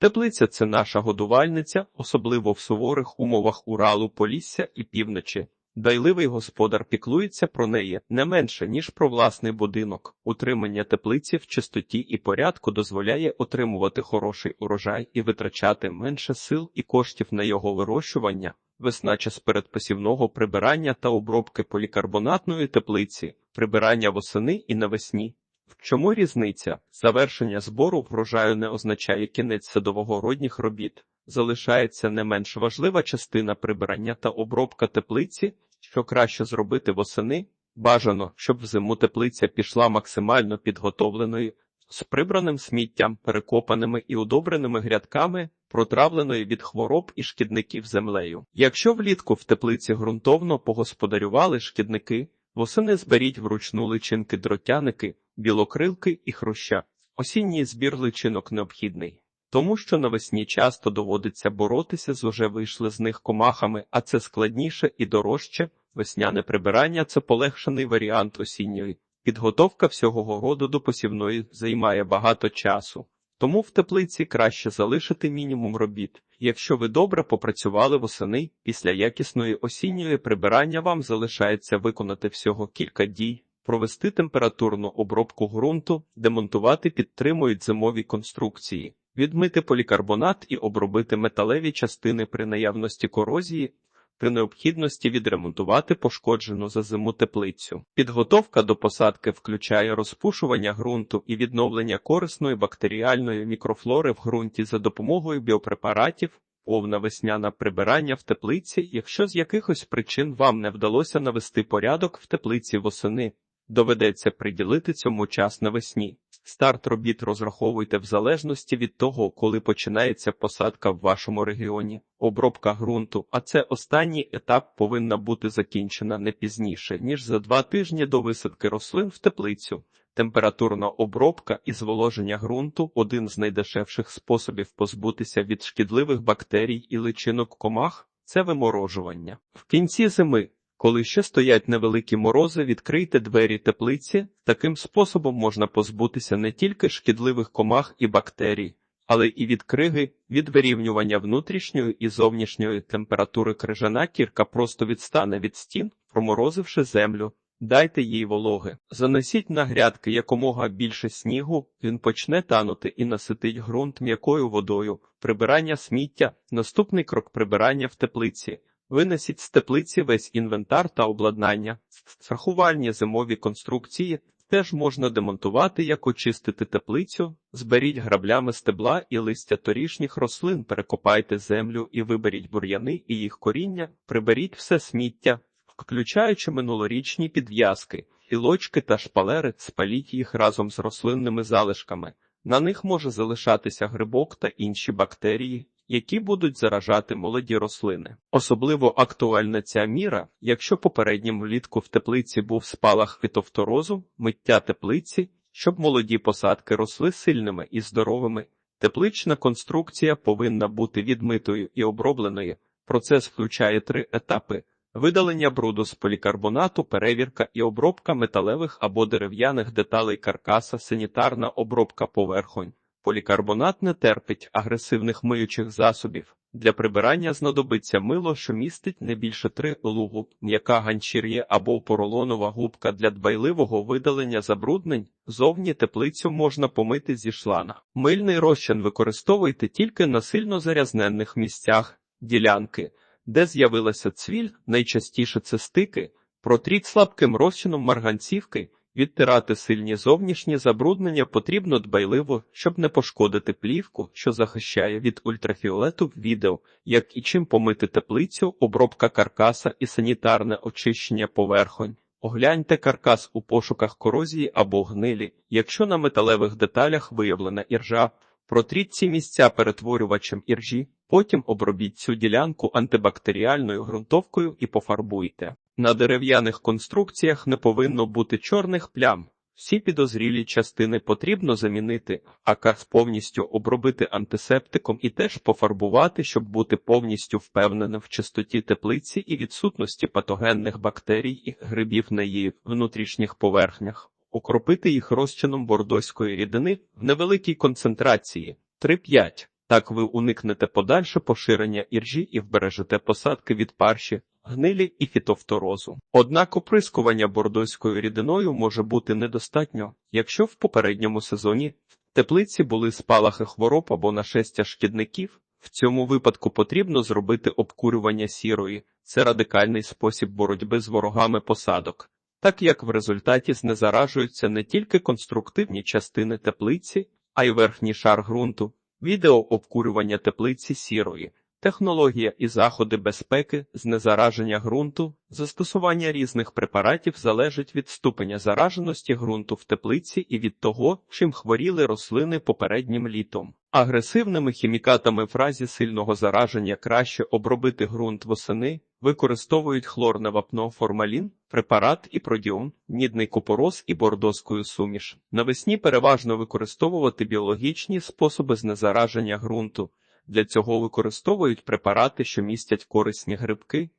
Теплиця це наша годувальниця, особливо в суворих умовах Уралу, Полісся і півночі. Дайливий господар піклується про неї не менше, ніж про власний будинок. Утримання теплиці в чистоті і порядку дозволяє отримувати хороший урожай і витрачати менше сил і коштів на його вирощування. Весна час передпосівного прибирання та обробки полікарбонатної теплиці, прибирання восени і навесні. В чому різниця? Завершення збору врожаю не означає кінець садового-родніх робіт. Залишається не менш важлива частина прибирання та обробка теплиці, що краще зробити восени. Бажано, щоб взиму теплиця пішла максимально підготовленою, з прибраним сміттям, перекопаними і удобреними грядками, протравленою від хвороб і шкідників землею. Якщо влітку в теплиці ґрунтовно погосподарювали шкідники, восени зберіть вручну личинки дротяники, білокрилки і хруща. Осінній збір личинок необхідний. Тому що навесні часто доводиться боротися з уже вийшли з них комахами, а це складніше і дорожче. Весняне прибирання це полегшений варіант осінньої. Підготовка всього городу до посівної займає багато часу. Тому в теплиці краще залишити мінімум робіт. Якщо ви добре попрацювали восени, після якісної осінньої прибирання вам залишається виконати всього кілька дій, провести температурну обробку ґрунту, демонтувати підтримують зимові конструкції, відмити полікарбонат і обробити металеві частини при наявності корозії, при необхідності відремонтувати пошкоджену за зиму теплицю. Підготовка до посадки включає розпушування ґрунту і відновлення корисної бактеріальної мікрофлори в ґрунті за допомогою біопрепаратів, повна весняна прибирання в теплиці, якщо з якихось причин вам не вдалося навести порядок в теплиці восени. Доведеться приділити цьому час навесні. Старт робіт розраховуйте в залежності від того, коли починається посадка в вашому регіоні. Обробка ґрунту, а це останній етап повинна бути закінчена не пізніше, ніж за два тижні до висадки рослин в теплицю. Температурна обробка і зволоження ґрунту один з найдешевших способів позбутися від шкідливих бактерій і личинок комах це виморожування. В кінці зими коли ще стоять невеликі морози, відкрийте двері теплиці. Таким способом можна позбутися не тільки шкідливих комах і бактерій, але і від криги, від вирівнювання внутрішньої і зовнішньої температури крижана кірка просто відстане від стін, проморозивши землю. Дайте їй вологи. Занесіть на грядки якомога більше снігу, він почне танути і наситить ґрунт м'якою водою. Прибирання сміття наступний крок прибирання в теплиці. Винесіть з теплиці весь інвентар та обладнання, страхувальні зимові конструкції теж можна демонтувати, як очистити теплицю, зберіть граблями стебла і листя торішніх рослин, перекопайте землю і виберіть бур'яни і їх коріння, приберіть все сміття, включаючи минулорічні підв'язки, ілочки та шпалери, спаліть їх разом з рослинними залишками. На них може залишатися грибок та інші бактерії, які будуть заражати молоді рослини. Особливо актуальна ця міра, якщо попереднім влітку в теплиці був спалах фітофторозу, миття теплиці, щоб молоді посадки росли сильними і здоровими. Теплична конструкція повинна бути відмитою і обробленою. Процес включає три етапи. Видалення бруду з полікарбонату, перевірка і обробка металевих або дерев'яних деталей каркаса, санітарна обробка поверхонь. Полікарбонат не терпить агресивних миючих засобів. Для прибирання знадобиться мило, що містить не більше три лугу, м'яка ганчір'є або поролонова губка для дбайливого видалення забруднень. Зовні теплицю можна помити зі шлана. Мильний розчин використовуйте тільки на сильно зарязненних місцях, ділянки, де з'явилася цвіль, найчастіше це стики, протріть слабким розчином марганцівки. Відтирати сильні зовнішні забруднення потрібно дбайливо, щоб не пошкодити плівку, що захищає від ультрафіолету відео, як і чим помити теплицю, обробка каркаса і санітарне очищення поверхонь. Огляньте каркас у пошуках корозії або гнилі, якщо на металевих деталях виявлена іржа. Протріть ці місця перетворювачем іржі, потім обробіть цю ділянку антибактеріальною ґрунтовкою і пофарбуйте. На дерев'яних конструкціях не повинно бути чорних плям. Всі підозрілі частини потрібно замінити, а кас повністю обробити антисептиком і теж пофарбувати, щоб бути повністю впевненим в чистоті теплиці і відсутності патогенних бактерій і грибів на її внутрішніх поверхнях, окропити їх розчином бордоської рідини в невеликій концентрації 3-5. Так ви уникнете подальше поширення іржі і вбережете посадки від парші, гнилі і фітофторозу. Однак оприскування бордоською рідиною може бути недостатньо, якщо в попередньому сезоні в теплиці були спалахи хвороб або нашестя шкідників. В цьому випадку потрібно зробити обкурювання сірої. Це радикальний спосіб боротьби з ворогами посадок, так як в результаті знезаражуються не тільки конструктивні частини теплиці, а й верхній шар ґрунту. Відео обкурювання теплиці сірої, технологія і заходи безпеки, знезараження ґрунту, застосування різних препаратів залежить від ступеня зараженості ґрунту в теплиці і від того, чим хворіли рослини попереднім літом. Агресивними хімікатами в разі сильного зараження краще обробити ґрунт восени, використовують хлорне вапно формалін, препарат і продіон, мідний купорос і бордоською суміш. Навесні переважно використовувати біологічні способи знезараження ґрунту. Для цього використовують препарати, що містять корисні грибки,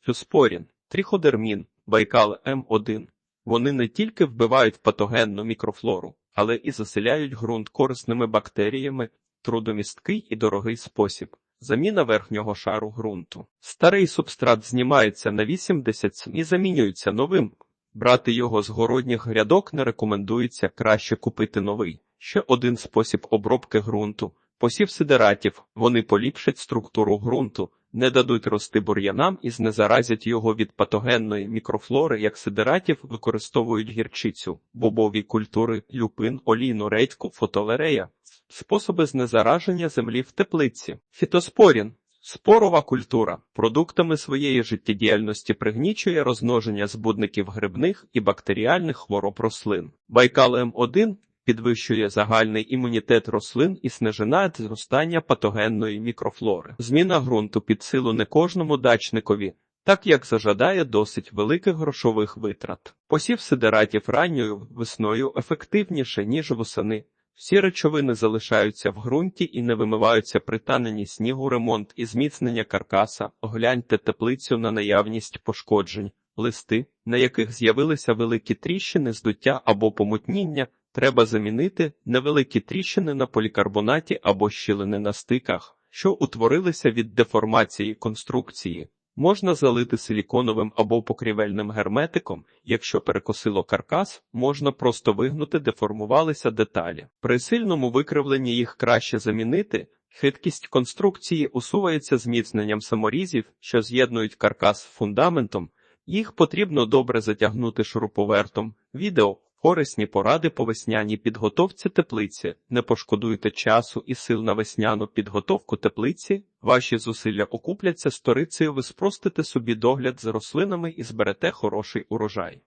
фюспорін, тріходермін, байкал М1. Вони не тільки вбивають патогенну мікрофлору, але і заселяють ґрунт корисними бактеріями, трудомісткий і дорогий спосіб. Заміна верхнього шару ґрунту. Старий субстрат знімається на 80 см і замінюється новим. Брати його з городніх грядок не рекомендується, краще купити новий. Ще один спосіб обробки ґрунту. Посів сидератів, вони поліпшать структуру ґрунту, не дадуть рости бур'янам і знезаразять його від патогенної мікрофлори, як сидератів використовують гірчицю, бобові культури, люпин, олійну редьку, фотолерея. Способи знезараження землі в теплиці. Фітоспорін. Спорова культура продуктами своєї життєдіяльності пригнічує розмноження збудників грибних і бактеріальних хвороб рослин. Байкал М1 підвищує загальний імунітет рослин і снижає зростання патогенної мікрофлори. Зміна ґрунту під силу не кожному дачникові, так як зажадає досить великих грошових витрат. Посів сидератів ранньою весною ефективніше, ніж восени. Всі речовини залишаються в ґрунті і не вимиваються при таненні снігу ремонт і зміцнення каркаса. Огляньте теплицю на наявність пошкоджень, листи, на яких з'явилися великі тріщини, здуття або помутніння. Треба замінити невеликі тріщини на полікарбонаті або щілини на стиках, що утворилися від деформації конструкції. Можна залити силіконовим або покрівельним герметиком, якщо перекосило каркас, можна просто вигнути, деформувалися деталі. При сильному викривленні їх краще замінити. Хиткість конструкції усувається зміцненням саморізів, що з'єднують каркас з фундаментом. Їх потрібно добре затягнути шуруповертом. Відео Корисні поради по весняній підготовці теплиці. Не пошкодуйте часу і сил на весняну підготовку теплиці. Ваші зусилля окупляться сторицею, ви спростите собі догляд за рослинами і зберете хороший урожай.